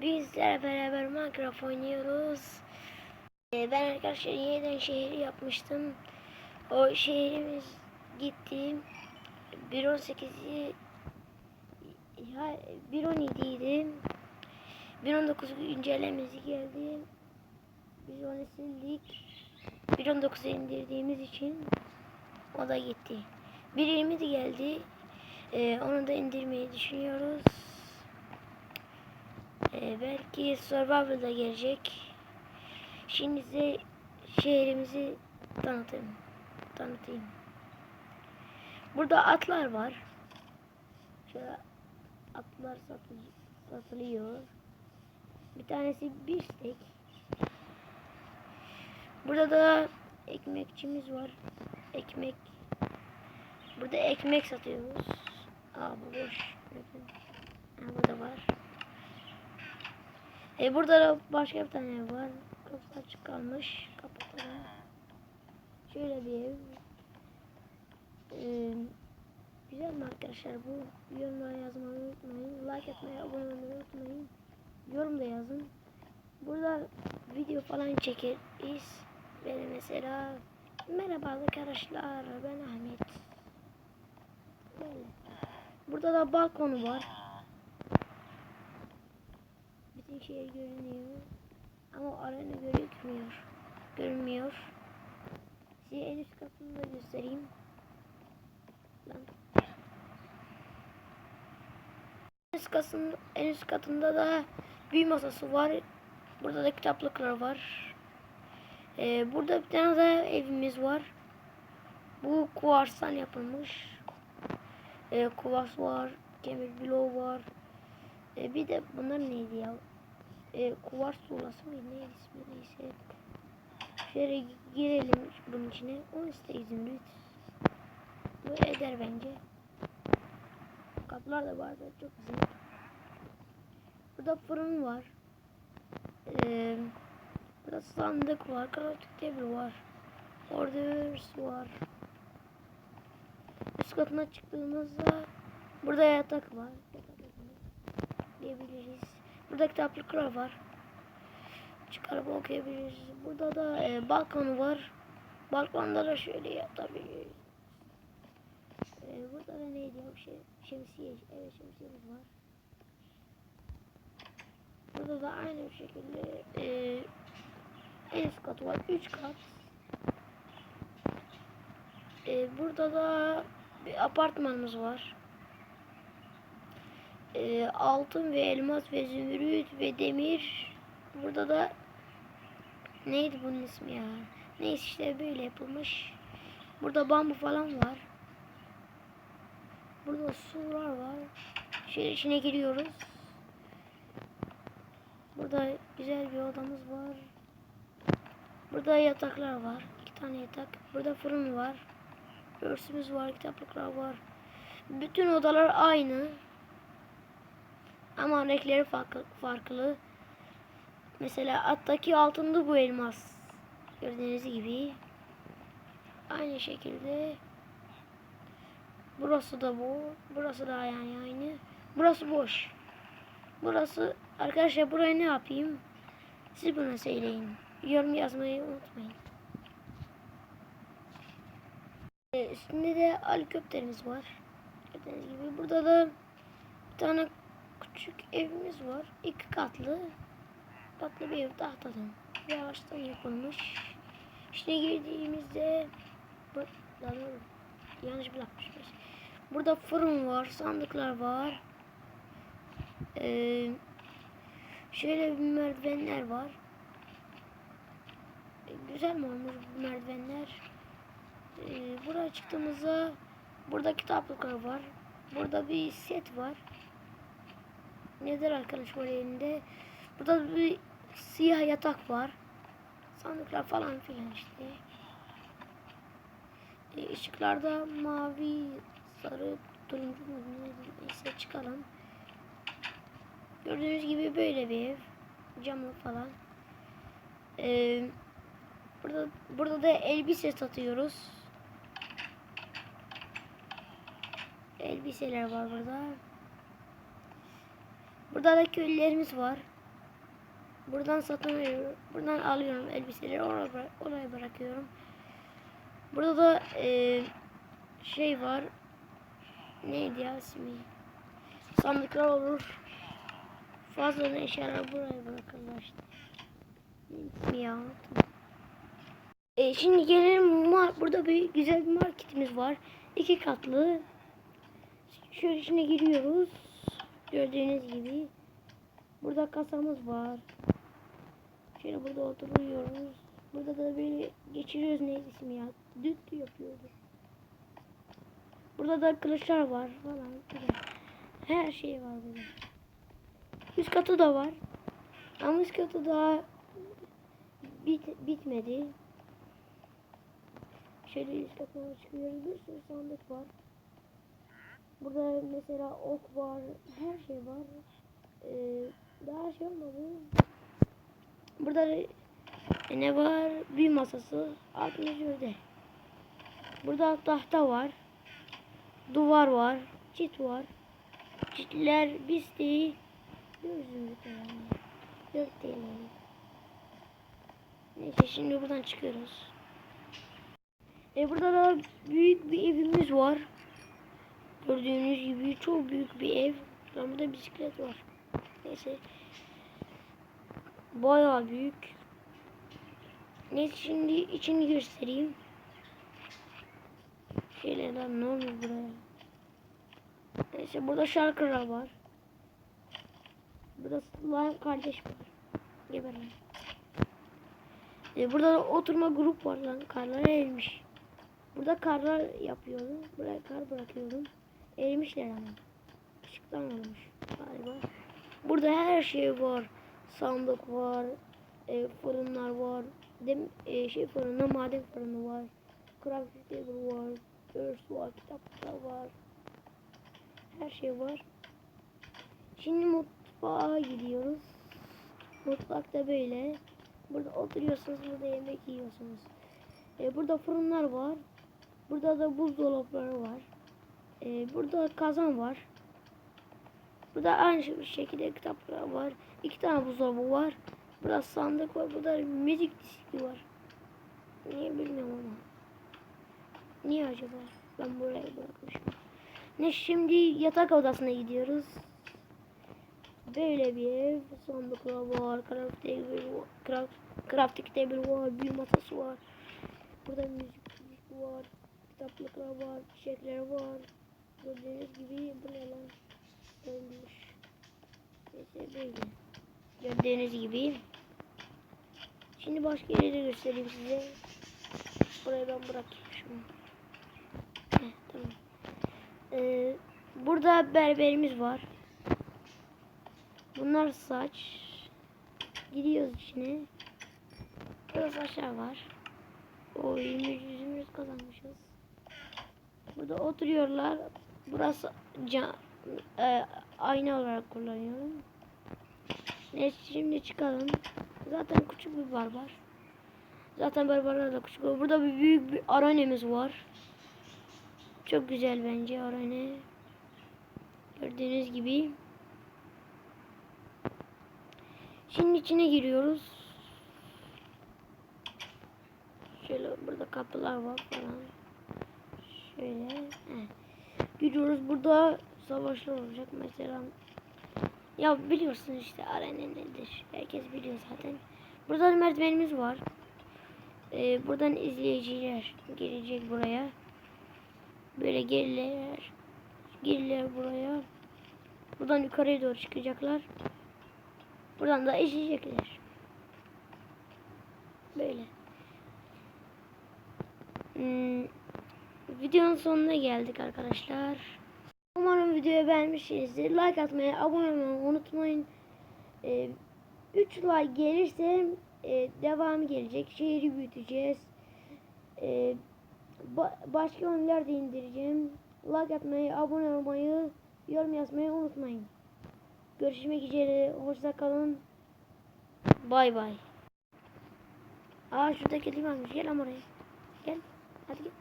Bizlerle beraber Minecraft oynuyoruz. Ee, ben arkadaşlar yeniden şehir yapmıştım. O şehrimiz gitti. 1.18'i ya 1.17 idi. 1.19 güncellemesi geldi. Biz onu sildik. 1.19'a indirdiğimiz için o da gitti. 1.20 de geldi. Ee, onu da indirmeyi düşünüyoruz. Ee, belki Survival'da gelecek. Şimdi size şehrimizi tanıtayım. Tanıtayım. Burada atlar var. Şöyle atlar satıl- satılıyor. Bir tanesi bir stek. Burada da ekmekçimiz var. Ekmek. Burada ekmek satıyoruz. Aa bu boş. Ha, burada var. E burada da başka bir tane ev var. Kapısı açık kalmış. Kapatalım. Şöyle bir ev. Ee, güzel mi arkadaşlar bu? Yorumlara yazmayı unutmayın. Like etmeyi, abone olmayı unutmayın. Yorum da yazın. Burada video falan çekeriz. Böyle mesela Merhaba arkadaşlar ben Ahmet. Böyle. Burada da balkonu var. Bütün şey görünüyor. Ama arena gözükmüyor. Görünmüyor. Size en üst katını da göstereyim. Lan. En üst, katında, en üst katında da büyü masası var. Burada da kitaplıklar var. Ee, burada bir tane daha evimiz var. Bu kuvarstan yapılmış. Ee, kuvars var. Demir bloğu var. Ee, bir de bunlar neydi ya? Ee, kuvars tuğlası mıydı? Neydi ismi? Neyse. Şöyle girelim bunun içine. 18 zümrüt. Bu eder bence. Kapılar da var da çok güzel. Burada fırın var. Ee, burada sandık var. Karotik table var. Orders var. Üst katına çıktığımızda burada yatak var. Burada kitaplıklar var. Çıkarıp okuyabiliriz. Burada da e, balkonu var. Balkonda da şöyle yatabiliriz. E, burada da neydi bir şey? Şemsiye. Evet şemsiyemiz var. Burada da aynı bir şekilde e, en üst katı var. 3 kat. E, burada da bir apartmanımız var. E, altın ve elmas ve zümrüt ve demir. Burada da neydi bunun ismi ya? Neyse işte böyle yapılmış. Burada bambu falan var. Burada sular var. Şöyle içine giriyoruz. Burada güzel bir odamız var. Burada yataklar var. İki tane yatak. Burada fırın var. Örsümüz var. Kitaplıklar var. Bütün odalar aynı. Ama renkleri farklı. farklı. Mesela attaki altında bu elmas. Gördüğünüz gibi. Aynı şekilde. Burası da bu. Burası da yani aynı. Burası boş. Burası arkadaşlar buraya ne yapayım? Siz buna söyleyin. Yorum yazmayı unutmayın. Ee, üstünde de helikopterimiz var. Gördüğünüz gibi. Burada da bir tane küçük evimiz var. İki katlı. Tatlı bir ev tahtadan. Yavaştan yapılmış. İçine girdiğimizde yanlış bırakmışız. Burada fırın var, sandıklar var. Ee, şöyle bir merdivenler var. Ee, güzel mi olmuş bu merdivenler? Ee, buraya çıktığımızda burada kitaplıklar var. Burada bir set var. Nedir arkadaş var elinde? Burada bir siyah yatak var. Sandıklar falan filan işte. E, ışıklarda mavi, sarı, turuncu mu ne- neyse çıkalım. Gördüğünüz gibi böyle bir ev. Camı falan. E, burada burada da elbise satıyoruz. Elbiseler var burada. Burada da köylülerimiz var. Buradan satın alıyorum. Buradan alıyorum elbiseleri oraya, bıra- oraya bırakıyorum. Burada da e, şey var. Neydi ya ismi? Sandıklar olur. Fazla eşyalar buraya bırakırlar işte. Neydi ya? E, şimdi gelelim burada bir güzel bir marketimiz var. İki katlı. Şöyle içine giriyoruz. Gördüğünüz gibi. Burada kasamız var. Şöyle burada oturuyoruz. Burada da böyle geçiriyoruz neydi ismi ya? Düt yapıyoruz. Burada da kılıçlar var falan. Her şey var burada. Üst katı da var. Ama üst katı daha bit bitmedi. Şöyle üst katına çıkıyoruz. Bir sürü sandık var. Burada mesela ok var. Her şey var. Ee, daha şey olmadı. Burada ne var? Bir masası. Altında şöyle. Burada tahta var. Duvar var. Çit var. Çitler biz değil. Gözümüzü yani. Dört değil. Neyse şimdi buradan çıkıyoruz. E burada da büyük bir evimiz var. Gördüğünüz gibi çok büyük bir ev. Burada bisiklet var. Neyse. Bayağı büyük. Neyse şimdi içini göstereyim. Şeyler ne oluyor buraya? Neyse burada şarkılar var. Burada slime kardeş var. Geber lan. E, burada da oturma grup var lan. Karlar erilmiş. Burada karlar yapıyorum. Buraya kar bırakıyorum. Erimişler ama. Işıktan olmuş galiba. Burada her şey var. Sandık var. E, fırınlar var. Dem, e, şey fırını, maden fırını var. Craft table var. Örs var. Kitaplar var. Her şey var. Şimdi mutfağa gidiyoruz. Mutfakta böyle. Burada oturuyorsunuz. Burada yemek yiyorsunuz. E, burada fırınlar var. Burada da buzdolapları var. E, burada kazan var. Burada aynı şekilde kitaplar var. İki tane buzdolabı var. Burada sandık var. Burada müzik diski var. Niye bilmiyorum ama. Niye acaba? Ben buraya bırakmışım. Ne şimdi yatak odasına gidiyoruz. Böyle bir ev. Sandıklar var. Craft table var. Craft, crafting table var. Bir masası var. Burada müzik diski var. Kitaplıklar var. Çiçekler var. Gördüğünüz gibi bu ne lan? Ölmüş. Neyse böyle. Gördüğünüz gibi. Şimdi başka yeri de göstereyim size. Burayı ben bırakayım şunu. Heh, tamam. Ee, burada berberimiz var. Bunlar saç. Gidiyoruz içine. Burada saçlar var. O yüzümüz yüzümüz kazanmışız. Burada oturuyorlar. Burası can, e, ayna olarak kullanıyorum. Neyse şimdi çıkalım. Zaten küçük bir barbar. Zaten barbarlar da küçük. Burada bir büyük bir aranemiz var. Çok güzel bence arane. Gördüğünüz gibi. Şimdi içine giriyoruz. Şöyle burada kapılar var falan. Şöyle. Heh. Giriyoruz. Burada savaşlar olacak mesela. Ya biliyorsun işte arena nedir. Herkes biliyor zaten. Burada da merdivenimiz var. Ee, buradan izleyiciler gelecek buraya. Böyle gelirler. Gelirler buraya. Buradan yukarıya doğru çıkacaklar. Buradan da izleyecekler. Böyle. Hmm, videonun sonuna geldik arkadaşlar. Umarım videoyu beğenmişsinizdir. Like atmayı, abone olmayı unutmayın. Ee, 3 like gelirse e, devamı gelecek. Şehri büyüteceğiz. Ee, ba- başka oyunlar da indireceğim. Like atmayı, abone olmayı, yorum yazmayı unutmayın. Görüşmek üzere. Hoşça kalın. Bay bay. Aa şuradaki limanmış. Gel ama. Gel. Hadi gel.